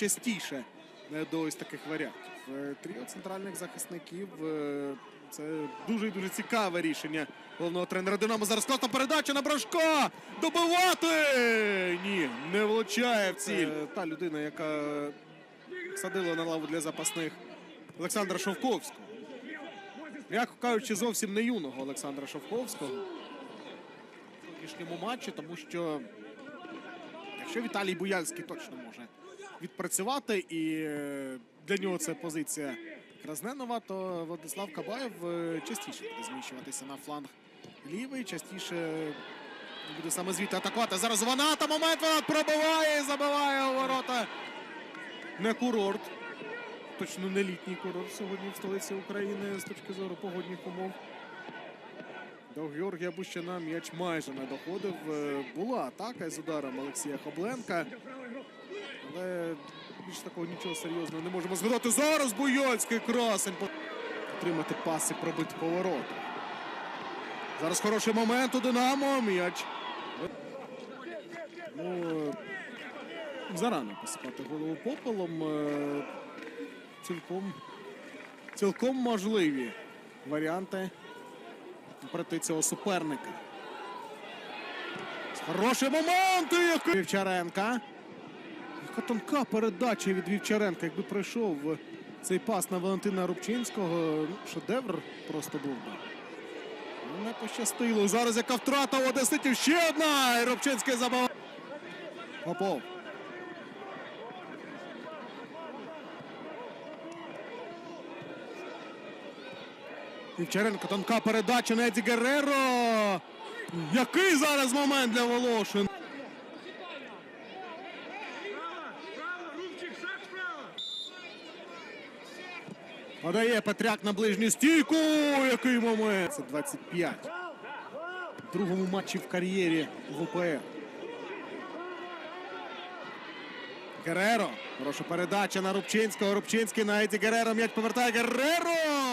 найчастіше е, до ось таких варіантів. Е, Тріо центральних захисників. е, Це дуже і дуже цікаве рішення головного тренера Динамо. Зараз класна передача на Брашка! Добивати! Ні, не влучає в ціль. Е, Та людина, яка садила на лаву для запасних Олександра Шовковського. М'яко кажучи, зовсім не юного Олександра Шовковського в сьогоднішньому матчі, тому що якщо Віталій Буяльський точно може відпрацювати, і е, для нього це позиція Красненова, то Владислав Кабаєв е, частіше буде зміщуватися на фланг лівий, частіше буде саме звідти атакувати. Зараз Ваната, момент Ванат пробиває і забиває у ворота. Не курорт. Точно не літній курорт сьогодні в столиці України з точки зору погодних умов. До Георгія Бущана м'яч майже не доходив. Е, Була атака з ударом Олексія Хобленка. Але більш такого нічого серйозного не можемо згадати. Зараз Буйольський красень. Отримати паси, пробити поворот. Зараз хороший момент у Динамо. М'яч. Ну, е, зарано посипати голову попелом. Е, Цілком, цілком можливі варіанти проти цього суперника. Хороший момент! Вівчаренка. Яка тонка передача від Вівчаренка. Якби пройшов цей пас на Валентина Рубчинського, ну, шедевр просто був би. Не пощастило. Зараз яка втрата у Одеситів. Ще одна! І Рубчинський забав. Попов. Вівчаренко, тонка передача на Еді Герреро. Який зараз момент для Волошин? Подає Петряк на ближню стійку. Який момент? Це 25. В другому матчі в кар'єрі в. Гереро. Хороша передача на Рубчинського. Рубчинський на Еді Гереро. М'яч повертає Гереро.